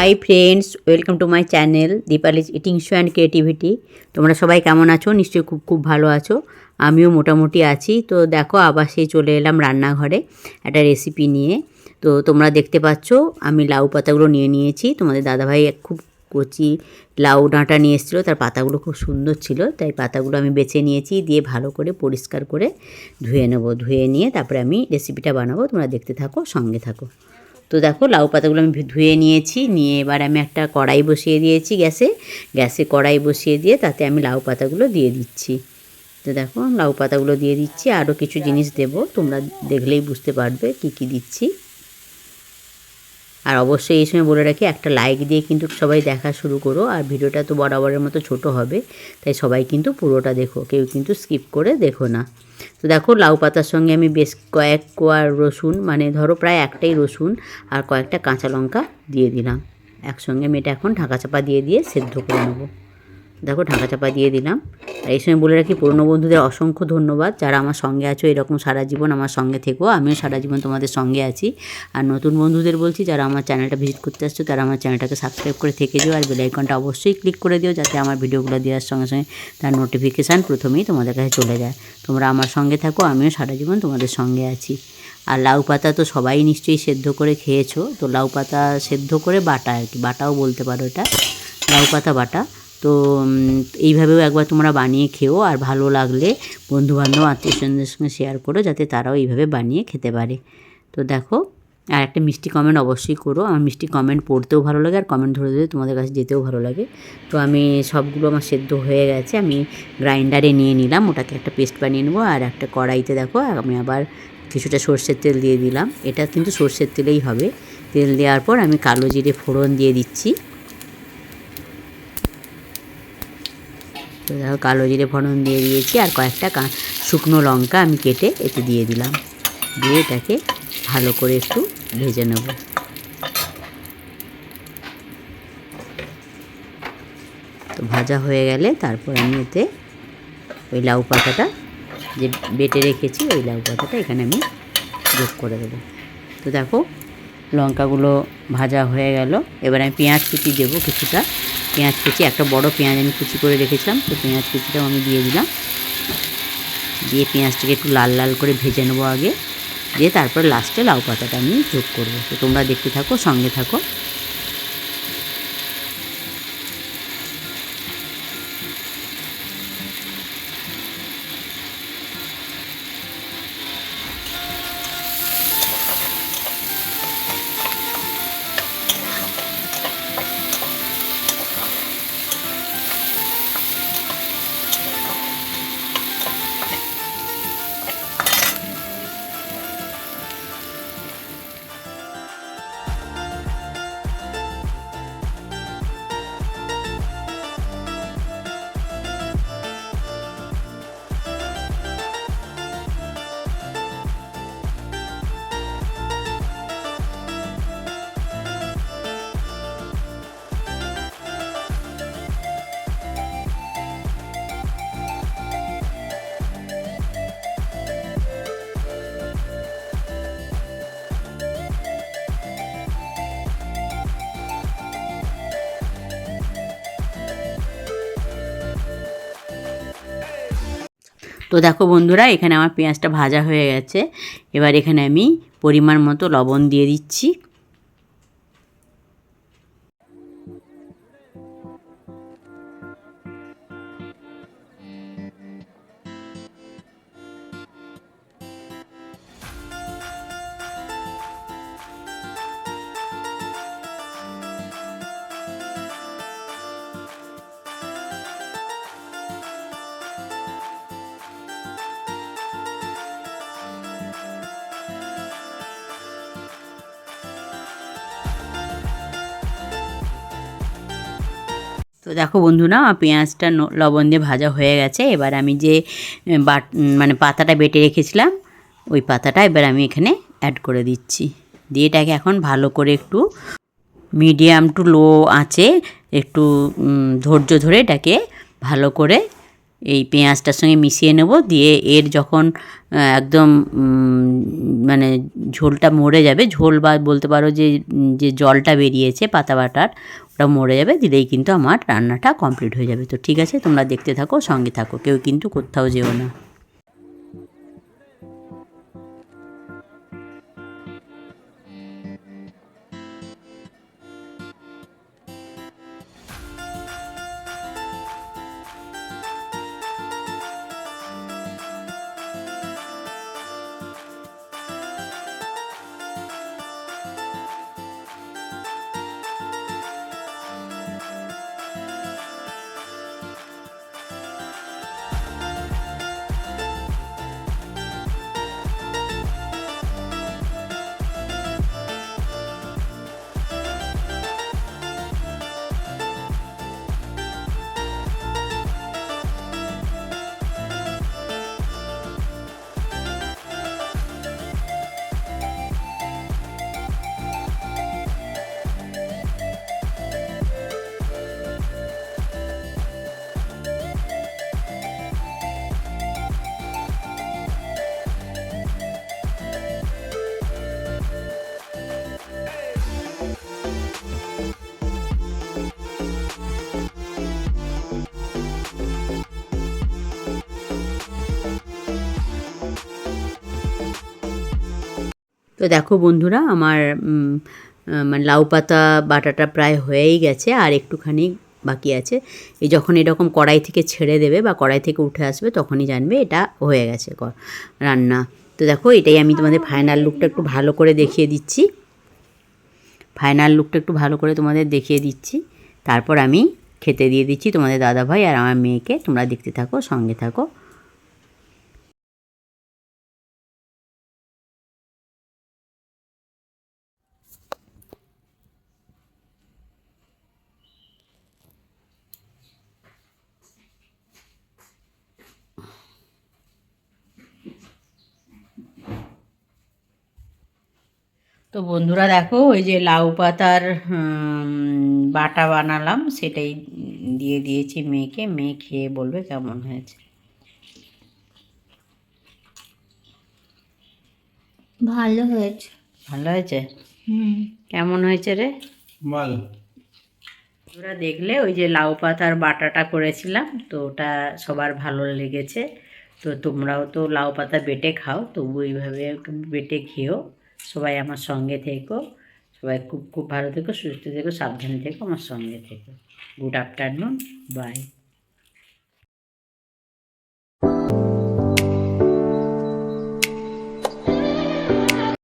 Hi friends welcome to my channel Deepali's eating show and creativity তোমরা সবাই কেমন আছো? নিশ্চয়ই খুব খুব ভালো আছো। আমিও মোটামুটি আছি। তো দেখো, আবার সেই চলে এলাম রান্নাঘরে একটা রেসিপি নিয়ে। তো তোমরা দেখতে পাচ্ছ, আমি লাউ পাতাগুলো নিয়ে নিয়েছি। তোমাদের দাদাভাই খুব কচি লাউ ডাঁটা নিয়ে এসেছিল। তার পাতাগুলো খুব সুন্দর ছিল। তাই পাতাগুলো আমি বেছে নিয়েছি, দিয়ে ভালো করে পরিষ্কার করে ধুয়ে নেব। ধুয়ে নিয়ে তারপরে আমি রেসিপিটা বানাবো। তোমরা দেখতে থাকো, সঙ্গে থাকো। তো দেখো লাউ পাতাগুলো আমি ধুয়ে নিয়েছি, নিয়ে এবার আমি একটা কড়াই বসিয়ে দিয়েছি গ্যাসে। গ্যাসে কড়াই বসিয়ে দিয়ে তাতে আমি লাউ পাতাগুলো দিয়ে দিচ্ছি। তো দেখো লাউ পাতাগুলো দিয়ে দিচ্ছি, আরও কিছু জিনিস দেব, তোমরা দেখলেই বুঝতে পারবে কি কি দিচ্ছি। আর অবশ্যই এই সময় বলে রাখি, একটা লাইক দিয়ে কিন্তু সবাই দেখা শুরু করো, আর ভিডিওটা তো বরাবরের মতো ছোট হবে, তাই সবাই কিন্তু পুরোটা দেখো, কেউ কিন্তু স্কিপ করে দেখো না। তো দেখো, লাউ পাতার সঙ্গে আমি বেশ কয়েক কোয়ার রসুন মানে ধরো প্রায় একটাই রসুন আর কয়েকটা কাঁচা লঙ্কা দিয়ে দিলাম। একসঙ্গে আমি এটা এখন ঢাকা চাপা দিয়ে দিয়ে সেদ্ধ করে নেব। দেখো ঢাকা চাপা দিয়ে দিলাম। আর এই সময় বলে রাখি, পুরনো বন্ধুদের অসংখ্য ধন্যবাদ। যারা আমার সঙ্গে আছো, এরকম সারা জীবন আমার সঙ্গে থেকো। আমিও সারা জীবন তোমাদের সঙ্গে আছি। আর নতুন বন্ধুদের বলছি, যারা আমার চ্যানেলটা ভিজিট করতে আসছো, তারা আমার চ্যানেলটাকে সাবস্ক্রাইব করে থেকে দিও আর বেলাইকনটা অবশ্যই ক্লিক করে দিও, যাতে আমার ভিডিওগুলো দেওয়ার সঙ্গে সঙ্গে তার নোটিফিকেশান প্রথমেই তোমাদের কাছে চলে যায়। তোমরা আমার সঙ্গে থাকো, আমিও সারা জীবন তোমাদের সঙ্গে আছি। আর লাউ পাতা তো সবাই নিশ্চয়ই সেদ্ধ করে খেয়েছো। তো লাউ পাতা সেদ্ধ করে বাটা আর কি, বাটাও বলতে পারো এটা। লাউ পাতা বাটা। এইভাবেও একবার তোমরা বানিয়ে খেও আর ভালো লাগলে বন্ধুবান্ধব আত্মীয় স্বজনদের সঙ্গে শেয়ার করো যাতে তারাও এইভাবে বানিয়ে খেতে পারে। তো দেখো, আর একটা মিষ্টি কমেন্ট অবশ্যই করো। আমার মিষ্টি কমেন্ট পড়তেও ভালো লাগে আর কমেন্ট ধরে ধরে তোমাদের কাছে যেতেও ভালো লাগে। তো আমি সবগুলো আমার সেদ্ধ হয়ে গেছে, আমি গ্রাইন্ডারে নিয়ে নিলাম। ওটাকে একটা পেস্ট বানিয়ে নেব আর একটা কড়াইতে দেখো, আমি আবার কিছুটা সর্ষের তেল দিয়ে দিলাম। এটা কিন্তু সর্ষের তেলেই হবে। তেল দেওয়ার পর আমি কালো জিরে ফোড়ন দিয়ে দিচ্ছি। তো কালো জিরে ফোড়ন দিয়ে দিয়েছি আর কয়েকটা শুকনো লঙ্কা আমি কেটে এতে দিয়ে দিলাম। দিয়ে এটাকে ভালো করে একটু ভেজে নেব। তো ভাজা হয়ে গেলে তারপর আমি এতে ওই লাউ পাতাটা যে বেটে রেখেছি, ওই লাউ পাতাটা এখানে আমি যোগ করে দেবো। তো দেখো লঙ্কাগুলো ভাজা হয়ে গেল। এবার আমি পেঁয়াজ কুচি দেবো কিছুটা। পেঁয়াজ কুচি, একটা বড় পেঁয়াজ আমি কুচি করে রেখেছিলাম, তো পেঁয়াজ কুচিটাও আমি দিয়ে দিলাম। দিয়ে পেঁয়াজটাকে একটু লাল লাল করে ভেজে নেব আগে, দিয়ে তারপরে লাস্টে লাউ পাতাটা আমি যোগ করব। তো তোমরা দেখতে থাকো, সঙ্গে থাকো। তো দেখো বন্ধুরা, এখানে আমার পেঁয়াজটা ভাজা হয়ে গেছে। এবার এখানে আমি পরিমাণ মতো লবণ দিয়ে দিচ্ছি। তো দেখো বন্ধুরা, পেঁয়াজটা লবণ দিয়ে ভাজা হয়ে গেছে। এবার আমি যে বাট মানে পাতাটা বেটে রেখেছিলাম, ওই পাতাটা এবার আমি এখানে অ্যাড করে দিচ্ছি। দিয়ে এটাকে এখন ভালো করে একটু মিডিয়াম টু লো আছে একটু ধৈর্য ধরে এটাকে ভালো করে এই পেঁয়াজটার সঙ্গে মিশিয়ে নেব, দিয়ে এর যখন একদম মানে ঝোলটা মরে যাবে, ঝোল বা বলতে পারো যে যে জলটা বেরিয়েছে পাতা বাটার, ওটা মরে যাবে, দিলেই কিন্তু আমার রান্নাটা কমপ্লিট হয়ে যাবে। তো ঠিক আছে, তোমরা দেখতে থাকো, সঙ্গে থাকো, কেউ কিন্তু কোথাও যেও না। তো দেখো বন্ধুরা, আমার মানে লাউ পাতা, বাটাটা প্রায় হয়েই গেছে, আর একটুখানি বাকি আছে। এই যখন এরকম কড়াই থেকে ছেড়ে দেবে বা কড়াই থেকে উঠে আসবে, তখনই জানবে এটা হয়ে গেছে রান্না। তো দেখো, এটাই আমি তোমাদের ফাইনাল লুকটা একটু ভালো করে দেখিয়ে দিচ্ছি। ফাইনাল লুকটা একটু ভালো করে তোমাদের দেখিয়ে দিচ্ছি। তারপর আমি খেতে দিয়ে দিচ্ছি তোমাদের দাদাভাই আর আমার মেয়েকে। তোমরা দেখতে থাকো, সঙ্গে থাকো। তো বন্ধুরা দেখো ওই যে লাউ পাতার বাটা বানালাম সেটাই দিয়ে দিয়েছি মেয়েকে। মেয়ে খেয়ে বলবে কেমন হয়েছে। ভালো হয়েছে। ভালো হয়েছে? হুম। কেমন হয়েছে রে? ভালো। তোরা দেখলে ওই যে লাউ পাতার বাটাটা করেছিলাম তো ওটা সবার ভালো লেগেছে। তো তোমরাও তো লাউ পাতা বেটে খাও তবু এইভাবে বেটে খেও সবাই আমার সঙ্গে থেকো। সবাই খুব খুব ভালো থেকো, সুস্থ থেকো, সাবধানে থেকো, আমার সঙ্গে থেকো। Good afternoon by